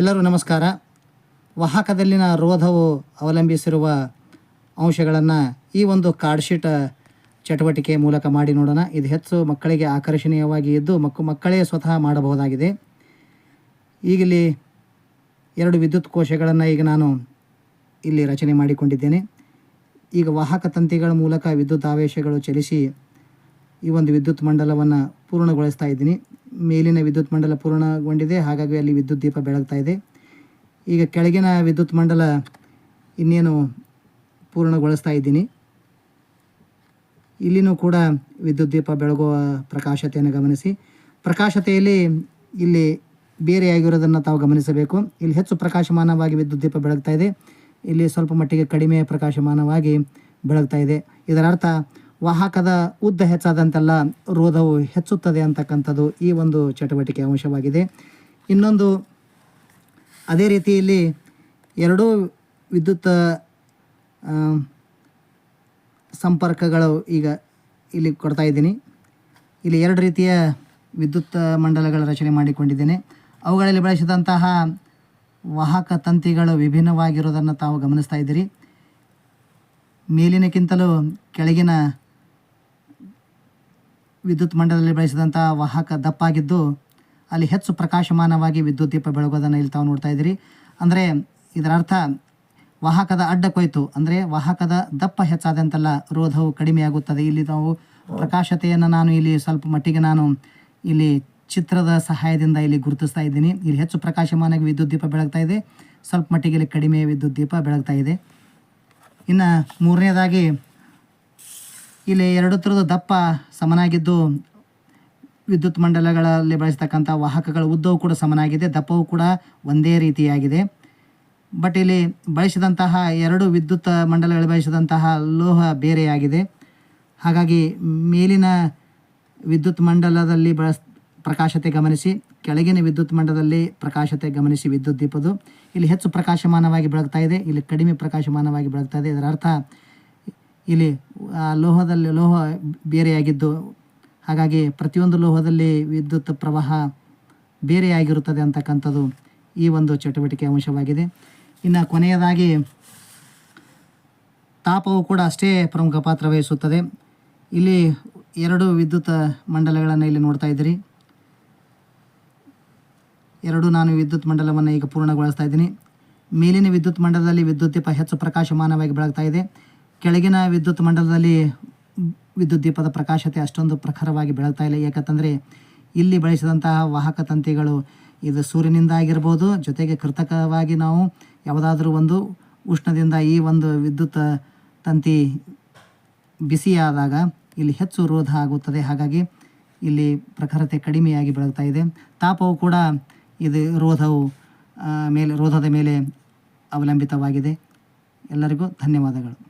ಎಲ್ಲರೂ ನಮಸ್ಕಾರ. ವಾಹಕದಲ್ಲಿನ ರೋಧವು ಅವಲಂಬಿಸಿರುವ ಅಂಶಗಳನ್ನು ಈ ಒಂದು ಕಾರ್ಡ್ಶೀಟ್ ಚಟುವಟಿಕೆ ಮೂಲಕ ಮಾಡಿ ನೋಡೋಣ. ಇದು ಹೆಚ್ಚು ಮಕ್ಕಳಿಗೆ ಆಕರ್ಷಣೀಯವಾಗಿ ಇದ್ದು ಮಕ್ಕ ಮಕ್ಕಳೇ ಸ್ವತಃ ಮಾಡಬಹುದಾಗಿದೆ. ಈಗಿಲ್ಲಿ ಎರಡು ವಿದ್ಯುತ್ ಕೋಶಗಳನ್ನು ಈಗ ನಾನು ಇಲ್ಲಿ ರಚನೆ ಮಾಡಿಕೊಂಡಿದ್ದೇನೆ. ಈಗ ವಾಹಕ ತಂತಿಗಳ ಮೂಲಕ ವಿದ್ಯುತ್ ಆವೇಶಗಳು ಚಲಿಸಿ ಈ ಒಂದು ವಿದ್ಯುತ್ ಮಂಡಲವನ್ನು ಪೂರ್ಣಗೊಳಿಸ್ತಾ ಇದ್ದೀನಿ. ಮೇಲಿನ ವಿದ್ಯುತ್ ಮಂಡಲ ಪೂರ್ಣಗೊಂಡಿದೆ. ಹಾಗಾಗಿ ಅಲ್ಲಿ ವಿದ್ಯುತ್ ದೀಪ ಬೆಳಗ್ತಾ ಇದೆ. ಈಗ ಕೆಳಗಿನ ವಿದ್ಯುತ್ ಮಂಡಲ ಇನ್ನೇನು ಪೂರ್ಣಗೊಳಿಸ್ತಾ ಇದ್ದೀನಿ. ಇಲ್ಲಿನೂ ಕೂಡ ವಿದ್ಯುತ್ ದೀಪ ಬೆಳಗುವ ಪ್ರಕಾಶತೆಯನ್ನು ಗಮನಿಸಿ. ಪ್ರಕಾಶತೆಯಲ್ಲಿ ಇಲ್ಲಿ ಬೇರೆಯಾಗಿರೋದನ್ನು ತಾವು ಗಮನಿಸಬೇಕು. ಇಲ್ಲಿ ಹೆಚ್ಚು ಪ್ರಕಾಶಮಾನವಾಗಿ ವಿದ್ಯುತ್ ದೀಪ ಬೆಳಗ್ತಾ ಇದೆ. ಇಲ್ಲಿ ಸ್ವಲ್ಪ ಮಟ್ಟಿಗೆ ಕಡಿಮೆ ಪ್ರಕಾಶಮಾನವಾಗಿ ಬೆಳಗ್ತಾ ಇದೆ. ಇದರ ಅರ್ಥ ವಾಹಕದ ಉದ್ದ ಹೆಚ್ಚಾದಂತೆಲ್ಲ ರೋಧವು ಹೆಚ್ಚುತ್ತದೆ ಅಂತಕ್ಕಂಥದ್ದು ಈ ಒಂದು ಚಟುವಟಿಕೆ ಅಂಶವಾಗಿದೆ. ಇನ್ನೊಂದು, ಅದೇ ರೀತಿಯಲ್ಲಿ ಎರಡೂ ವಿದ್ಯುತ್ ಸಂಪರ್ಕಗಳು ಈಗ ಇಲ್ಲಿ ಕೊಡ್ತಾ ಇದ್ದೀನಿ. ಇಲ್ಲಿ ಎರಡು ರೀತಿಯ ವಿದ್ಯುತ್ ಮಂಡಲಗಳ ರಚನೆ ಮಾಡಿಕೊಂಡಿದ್ದೇನೆ. ಅವುಗಳಲ್ಲಿ ಬಳಸಿದಂತಹ ವಾಹಕ ತಂತಿಗಳು ವಿಭಿನ್ನವಾಗಿರೋದನ್ನು ತಾವು ಗಮನಿಸ್ತಾ ಇದ್ದೀರಿ. ಮೇಲಿನಕ್ಕಿಂತಲೂ ಕೆಳಗಿನ ವಿದ್ಯುತ್ ಮಂಡಲದಲ್ಲಿ ಬಳಸಿದಂಥ ವಾಹಕ ದಪ್ಪಾಗಿದ್ದು, ಅಲ್ಲಿ ಹೆಚ್ಚು ಪ್ರಕಾಶಮಾನವಾಗಿ ವಿದ್ಯುತ್ ದೀಪ ಬೆಳಗೋದನ್ನು ಇಲ್ಲಿ ತಾವು ನೋಡ್ತಾ ಇದ್ದೀರಿ. ಅಂದರೆ ಇದರ ಅರ್ಥ ವಾಹಕದ ಅಡ್ಡ ಕೊಯ್ತು, ಅಂದರೆ ವಾಹಕದ ದಪ್ಪ ಹೆಚ್ಚಾದಂತೆಲ್ಲ ರೋಧವು ಕಡಿಮೆಯಾಗುತ್ತದೆ ಇಲ್ಲಿ ನಾವು ಪ್ರಕಾಶತೆಯನ್ನು ನಾನು ಇಲ್ಲಿ ಸ್ವಲ್ಪ ಮಟ್ಟಿಗೆ ನಾನು ಇಲ್ಲಿ ಚಿತ್ರದ ಸಹಾಯದಿಂದ ಇಲ್ಲಿ ಗುರುತಿಸ್ತಾ ಇದ್ದೀನಿ. ಇಲ್ಲಿ ಹೆಚ್ಚು ಪ್ರಕಾಶಮಾನವಾಗಿ ವಿದ್ಯುತ್ ದೀಪ ಬೆಳಗ್ತಾ ಇದೆ, ಸ್ವಲ್ಪ ಮಟ್ಟಿಗೆ ಇಲ್ಲಿ ಕಡಿಮೆ ವಿದ್ಯುತ್ ದೀಪ ಬೆಳಗ್ತಾ ಇದೆ. ಇನ್ನು ಮೂರನೇದಾಗಿ ಇಲ್ಲಿ ಎರಡು ಥರದ ದಪ್ಪ ಸಮನಾಗಿದ್ದು ವಿದ್ಯುತ್ ಮಂಡಲಗಳಲ್ಲಿ ಬಳಸ್ತಕ್ಕಂಥ ವಾಹಕಗಳ ಉದ್ದವು ಕೂಡ ಸಮನಾಗಿದೆ, ದಪ್ಪವು ಕೂಡ ಒಂದೇ ರೀತಿಯಾಗಿದೆ. ಬಟ್ ಇಲ್ಲಿ ಬಳಸಿದಂತಹ ಎರಡು ವಿದ್ಯುತ್ ಮಂಡಲಗಳು ಬಳಸಿದಂತಹ ಲೋಹ ಬೇರೆಯಾಗಿದೆ. ಹಾಗಾಗಿ ಮೇಲಿನ ವಿದ್ಯುತ್ ಮಂಡಲದಲ್ಲಿ ಬಳಸ್, ಪ್ರಕಾಶತೆ ಗಮನಿಸಿ, ಕೆಳಗಿನ ವಿದ್ಯುತ್ ಮಂಡಲದಲ್ಲಿ ಪ್ರಕಾಶತೆ ಗಮನಿಸಿ ವಿದ್ಯುತ್ ದೀಪದು. ಇಲ್ಲಿ ಹೆಚ್ಚು ಪ್ರಕಾಶಮಾನವಾಗಿ ಬೆಳಗ್ತಾ ಇದೆ, ಇಲ್ಲಿ ಕಡಿಮೆ ಪ್ರಕಾಶಮಾನವಾಗಿ ಬೆಳಗ್ತಾ ಇದೆ. ಇದರ ಅರ್ಥ ಇಲ್ಲಿ, ಆ, ಲೋಹದಲ್ಲಿ, ಲೋಹ ಬೇರೆಯಾಗಿದ್ದು, ಹಾಗಾಗಿ ಪ್ರತಿಯೊಂದು ಲೋಹದಲ್ಲಿ ವಿದ್ಯುತ್ ಪ್ರವಾಹ ಬೇರೆಯಾಗಿರುತ್ತದೆ ಅಂತಕ್ಕಂಥದ್ದು ಈ ಒಂದು ಚಟುವಟಿಕೆ ಅಂಶವಾಗಿದೆ. ಇನ್ನು ಕೊನೆಯದಾಗಿ, ತಾಪವು ಕೂಡ ಅಷ್ಟೇ ಪ್ರಮುಖ ಪಾತ್ರ ವಹಿಸುತ್ತದೆ. ಇಲ್ಲಿ ಎರಡು ವಿದ್ಯುತ್ ಮಂಡಲಗಳನ್ನು ಇಲ್ಲಿ ನೋಡ್ತಾ ಇದ್ದೀರಿ. ಎರಡು ನಾನು ವಿದ್ಯುತ್ ಮಂಡಲವನ್ನು ಈಗ ಪೂರ್ಣಗೊಳಿಸ್ತಾ ಇದ್ದೀನಿ. ಮೇಲಿನ ವಿದ್ಯುತ್ ಮಂಡಲದಲ್ಲಿ ವಿದ್ಯುತ್ ದೀಪ ಹೆಚ್ಚು ಪ್ರಕಾಶಮಾನವಾಗಿ ಬೆಳಗ್ತಾ ಇದೆ. ಕೆಳಗಿನ ವಿದ್ಯುತ್ ಮಂಡಲದಲ್ಲಿ ವಿದ್ಯುತ್ ದೀಪದ ಪ್ರಕಾಶತೆ ಅಷ್ಟೊಂದು ಪ್ರಖರವಾಗಿ ಬೆಳಗ್ತಾ ಇಲ್ಲ. ಯಾಕಂತಂದರೆ ಇಲ್ಲಿ ಬಳಸಿದಂತಹ ವಾಹಕ ತಂತಿಗಳು ಇದು ಸೂರ್ಯನಿಂದ ಆಗಿರ್ಬೋದು, ಜೊತೆಗೆ ಕೃತಕವಾಗಿ ನಾವು ಯಾವುದಾದ್ರೂ ಒಂದು ಉಷ್ಣದಿಂದ ಈ ಒಂದು ವಿದ್ಯುತ್ ತಂತಿ ಬಿಸಿಯಾದಾಗ ಇಲ್ಲಿ ಹೆಚ್ಚು ರೋಧ ಆಗುತ್ತದೆ. ಹಾಗಾಗಿ ಇಲ್ಲಿ ಪ್ರಖರತೆ ಕಡಿಮೆಯಾಗಿ ಬೆಳಗ್ತಾ ಇದೆ. ತಾಪವು ಕೂಡ ಇದು ರೋಧವು ಮೇಲೆ, ರೋಧದ ಮೇಲೆ ಅವಲಂಬಿತವಾಗಿದೆ. ಎಲ್ಲರಿಗೂ ಧನ್ಯವಾದಗಳು.